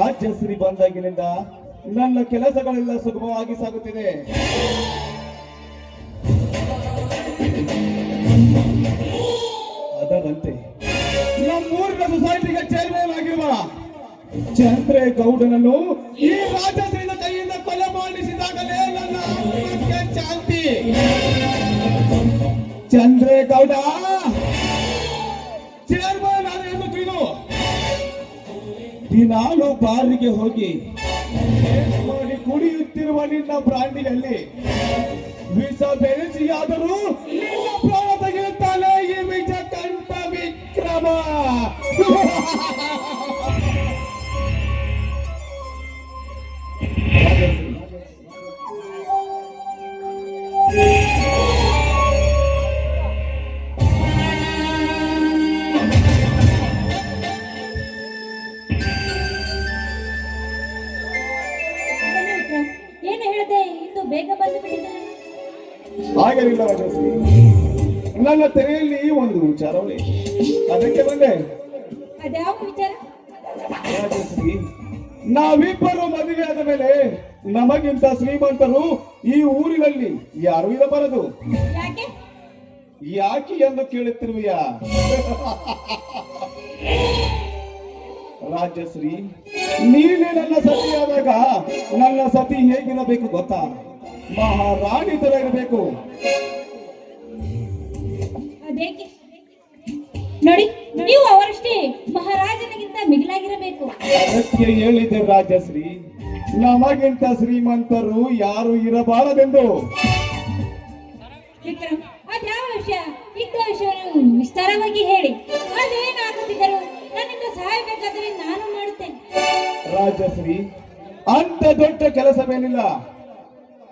ರಾಜ್ಯಶ್ರೀ ಬಂದಾಗಿನಿಂದ ನನ್ನ ಕೆಲಸಗಳೆಲ್ಲ ಸುಗಮವಾಗಿ ಸಾಗುತ್ತಿದೆ. ಅದರಂತೆ ನಮ್ಮೂರಿನ ಸೊಸೈಟಿಗೆ ಚೇರ್ಮನ್ ಆಗಿರುವ ಚಂದ್ರೇಗೌಡನನ್ನು ಈ ರಾಜಶ್ರೀನ ಕೈಯಿಂದ ಕೊಲೆ ಮಾಡಿಸಿದಾಗಲೇ ನನ್ನ ಶಾಂತಿ. ಚಂದ್ರೇಗೌಡ! ದಿನಾಲು ಬಾರಿಗೆ ಹೋಗಿ ಕುಡಿಯುತ್ತಿರುವ ನಿನ್ನ ಪ್ರಾಣಿಯಲ್ಲಿ ವಿಷ ಬೆಳೆಸಿಯಾದರೂ ನಿನ್ನ ಪ್ರಾಣ ತೆಗೆಯುತ್ತಾನೆ ಈ ವಿಷ ಕಂಠ ವಿಕ್ರಮ. ಬನ್ನಿ ಹೇಳಿದೆ ಬೇಗ ಬಂದು ಬಿಟ್ಟಿದ್ದಾರೆ ಹಾಗೇನಿಲ್ಲ ರಾಜಶ್ರೀ ನನ್ನ ತೆರೆಯಲ್ಲಿ ಒಂದು ವಿಚಾರವೇ. ಅದಕ್ಕೆ ಬಂದೆ. ಅದ್ಯಾವ ವಿಚಾರ? ರಾಜಶ್ರೀ ನಾವಿಬ್ಬರು ಮದುವೆ ಆದ ಮೇಲೆ ನಮಗಿಂತ ಶ್ರೀಮಂತರು ಈ ಊರಿನಲ್ಲಿ ಯಾರು ಇರಬಾರದು. ಯಾಕೆ? ಯಾಕೆ ಎಂದು ಕೇಳುತ್ತಿರುವೆಯಾ? ರಾಜಶ್ರೀ ನೀನೇ ನನ್ನ ಸತಿಯಾದಾಗ ನನ್ನ ಸತಿ ಹೇಗಿರಬೇಕು ಗೊತ್ತಾ? ಮಹಾರಾಣಿ ತರ ಇರಬೇಕು ಅದೇಕೆ? ನೋಡಿ ನೀವು ಅವರಷ್ಟೇ ಮಹಾರಾಜನಿಗಿಂತ ಮಿಗಿಲಾಗಿರಬೇಕು. ಅದಕ್ಕೆ ಹೇಳಿದೆ ರಾಜಶ್ರೀ ನಮಗಿಂತ ಶ್ರೀಮಂತರು ಯಾರು ಇರಬಾರದೆಂದು. ವಿಕ್ರಮ್ ಅದ್ಯಾವ ವಿಷಯ? ಇದ್ದ ವಿಷಯವನ್ನು ವಿಸ್ತಾರವಾಗಿ ಹೇಳಿ. ಅದೇನಾಗುತ್ತಿದ್ದರು ನನ್ನಿಂದ ಸಹಾಯ ಬೇಕಾದರೆ ನಾನು ಮಾಡುತ್ತೇನೆ. ರಾಜಶ್ರೀ ಅಂತ ದೊಡ್ಡ ಕೆಲಸವೇನಿಲ್ಲ.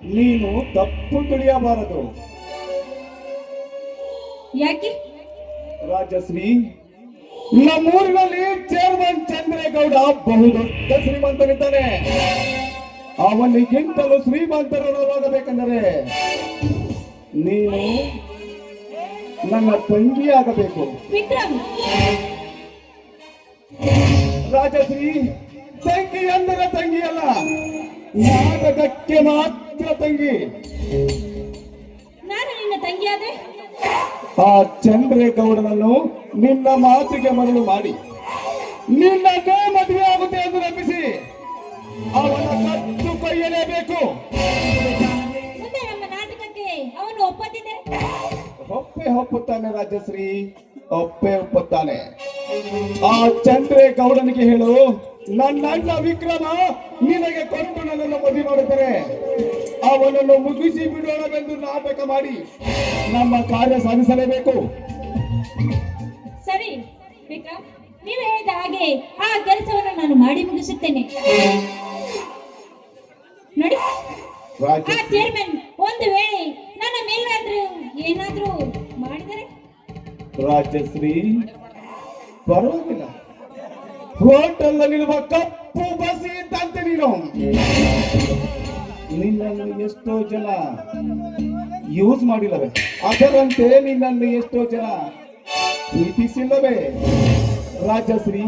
ನೀನು ತಪ್ಪು ತಿಳಿಯಬಾರದು. ಯಾಕೆ? ರಾಜಶ್ರೀ ನಮ್ಮೂರಿನಲ್ಲಿ ಚೇರ್ಮನ್ ಚಂದ್ರೇಗೌಡ ಬಹುದೊಡ್ಡ ಶ್ರೀಮಂತನಿದ್ದಾನೆ. ಅವನಿಗಿಂತಲೂ ಶ್ರೀಮಂತರಾಗಬೇಕೆಂದರೆ ನೀನು ನನ್ನ ತಂಗಿಯಾಗಬೇಕು. ಆಗಬೇಕು ರಾಜಶ್ರೀ ತಂಗಿ ಅಂದರೆ ತಂಗಿ ಅಲ್ಲ ನಾಟಕಕ್ಕೆ ಮಾತ್ರ ತಂಗಿ. ನಾನು ನಿನ್ನ ತಂಗಿಯಾದ್ರೆ ಆ ಚಂದ್ರೇಗೌಡನನ್ನು ನಿನ್ನ ಮಾತಿಗೆ ಮರಳು ಮಾಡಿ. ನಿನ್ನನ್ನೇ ಮದುವೆ ಆಗುತ್ತೆ ಎಂದು ನಂಬಿಸಿ ಅವನ ಕತ್ತು ಕೊಯ್ಯಲೇಬೇಕು ಮುಂದೆ ನಮ್ಮ ನಾಟಕಕ್ಕೆ ಅವನು ಒಪ್ಪೆ ಒಪ್ಪುತ್ತಾನೆ ರಾಜಶ್ರೀ. ಒಪ್ಪೆ ಒಪ್ಪುತ್ತಾನೆ. ಆ ಚಂದ್ರೇಗೌಡನಿಗೆ ಹೇಳು ನನ್ನ ಅಣ್ಣ ವಿಕ್ರಮ ನಿನಗೆ ಕೊಟ್ಟು ನನ್ನನ್ನು ಮದುವೆ ಮಾಡುತ್ತಾರೆ. ಅವನನ್ನು ಮುಗಿಸಿ ಬಿಡೋಣವೆಂದು ನಾಟಕ ಮಾಡಿ ನಮ್ಮ ಕಾರ್ಯ ಸಾಧಿಸಲೇಬೇಕು. ಸರಿ ವಿಕ್ರಮ್ ನೀವು ಹೇಳಿದ ಹಾಗೆ ಆ ಕೆಲಸವನ್ನು ನಾನು ಮಾಡಿ ಮುಗಿಸುತ್ತೇನೆ. ನೋಡಿ ಆ ಚೇರ್ಮನ್ ಒಂದು ವೇಳೆ ನನ್ನ ಮೇಲಾದ್ರೂ ಏನಾದ್ರೂ ಮಾಡಿದರೆ? ರಾಜಶ್ರೀ ಪರವಾಗಿಲ್ಲ ಹೋಟೆಲ್ ನಿಲ್ಲುವ ಕಪ್ಪು ಬಸಿ ಇದ್ದಂತೆ ನೀನು. ನಿನ್ನನ್ನು ಎಷ್ಟೋ ಜನ ಯೂಸ್ ಮಾಡಿಲ್ಲವೆ ಅದರಂತೆ ನಿನ್ನನ್ನು ಎಷ್ಟೋ ಜನ ಪ್ರೀತಿಸಿಲ್ಲವೇ. ರಾಜಶ್ರೀ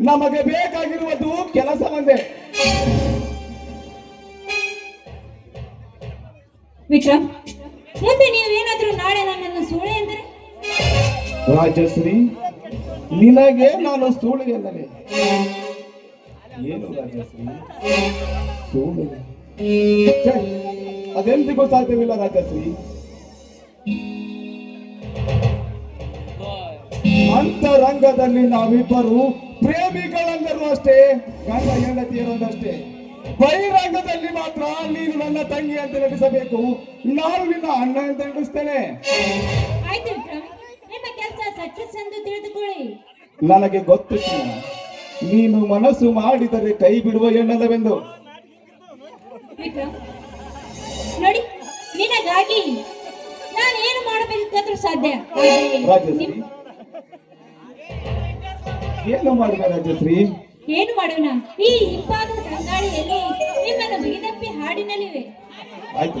ನಮಗೆ ಬೇಕಾಗಿರುವುದು ಕೆಲಸ ಒಂದೇ. ವಿಕ್ರಮ್ ಮುಂದೆ ನೀವೇನಾದ್ರೂ ನಾಳೆ ನನ್ನನ್ನು ಸುಳೆ ಎಂದರೆ? ರಾಜಶ್ರೀ ನಿನಗೆ ನಾನು ಸೂಳು ಎನ್ನಲಿ ಏನು ರಾಜಶ್ರೀ ಅದೆಂದಿಗೂ ಸಾಧ್ಯವಿಲ್ಲ ರಾಜಶ್ರೀ ಅಂತರಂಗದಲ್ಲಿ ನಾವಿಬ್ಬರು ಪ್ರೇಮಿಗಳಂದರೂ ಅಷ್ಟೇ, ಗಂಡ ಹೆಂಡತಿಯರೊಂದಷ್ಟೇ ಬಹಿರಂಗದಲ್ಲಿ ಮಾತ್ರ ನೀನು ನನ್ನ ತಂಗಿ ಅಂತ ನಟಿಸಬೇಕು ನಾನು ನಿನ್ನ ಅಣ್ಣ ಅಂತ ನಟಿಸ್ತೇನೆ ಆಯ್ತು ವಿಕ್ರಮ್ ನಿಮ್ಮ ಕೆಲಸ ಸಕ್ಸಸ್ ಎಂದು ತಿಳಿದುಕೊಳ್ಳಿ ನನಗೆ ಗೊತ್ತು ಚಿನ್ನ. ನೀನು ಮನಸ್ಸು ಮಾಡಿದರೆ ಕೈ ಬಿಡುವ ಎನ್ನಲ್ಲವೆಂದು. ನೋಡಿ ನಿನಗಾಗಿ ನಾನು ಏನು ಮಾಡಬೇಕಾದ್ರೂ ಸಾಧ್ಯ. ರಾಜಶ್ರೀ. ಏನು ಮಾಡುವ ರಾಜಶ್ರೀ? ಏನು ಮಾಡೋಣ ಈ ಇಂಪಾದ ತಂಗಾಳಿಯಲ್ಲಿ ನಿಮ್ಮನ್ನು ಬಿಗಿದಪ್ಪಿ ಹಾಡಿನಲ್ಲಿವೆ. ಆಯ್ತು.